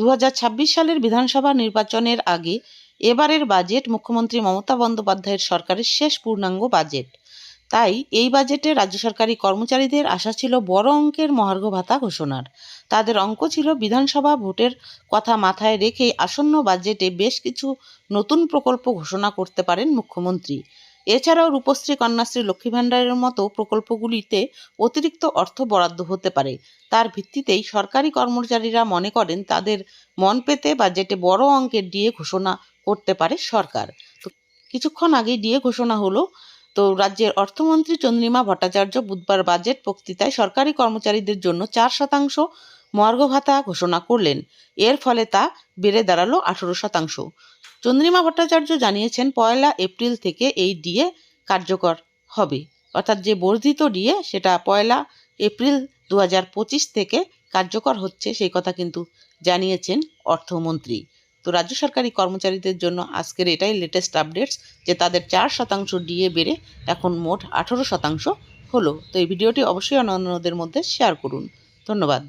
দু হাজার ছাব্বিশ সালের বিধানসভা নির্বাচনের আগে এবারের বাজেট মুখ্যমন্ত্রী মমতা বন্দ্যোপাধ্যায়ের সরকারের শেষ পূর্ণাঙ্গ বাজেট। তাই এই বাজেটে রাজ্য সরকারি কর্মচারীদের আশা ছিল বড় অঙ্কের মহার্ঘ ভাতা ঘোষণার। তাদের অঙ্ক ছিল বিধানসভা ভোটের কথা মাথায় রেখে আসন্ন বাজেটে বেশ কিছু নতুন প্রকল্প ঘোষণা করতে পারেন মুখ্যমন্ত্রী। এছাড়াও রূপশ্রী কন্যাশ্রী লক্ষ্মী ভাণ্ডারের মতো প্রকল্পগুলিতে অতিরিক্ত অর্থ বরাদ্দ হতে পারে। তার ভিত্তিতেই সরকারি কর্মচারীরা মনে করেন তাদের মন পেতে বাজেটে বড় অঙ্কের ডিএ ঘোষণা করতে পারে সরকার। তো কিছুক্ষণ আগেই ডিএ ঘোষণা হলো, তো রাজ্যের অর্থমন্ত্রী চন্দ্রিমা ভট্টাচার্য বুধবার বাজেট বক্তৃতায় সরকারি কর্মচারীদের জন্য চার শতাংশ মর্গ ভাতা ঘোষণা করলেন। এর ফলে তা বেড়ে দাঁড়াল আঠেরো শতাংশ। চন্দ্রিমা ভট্টাচার্য জানিয়েছেন, পয়লা এপ্রিল থেকে এই ডিএ কার্যকর হবে। অর্থাৎ যে বর্ধিত ডিএ, সেটা পয়লা এপ্রিল দু হাজার পঁচিশ থেকে কার্যকর হচ্ছে সেই কথা কিন্তু জানিয়েছেন অর্থমন্ত্রী। তো রাজ্য সরকারি কর্মচারীদের জন্য আজকের এটাই লেটেস্ট আপডেটস যে তাদের চার শতাংশ ডিএ বেড়ে এখন মোট আঠেরো শতাংশ হলো। তো এই ভিডিওটি অবশ্যই অন্যান্যদের মধ্যে শেয়ার করুন। ধন্যবাদ।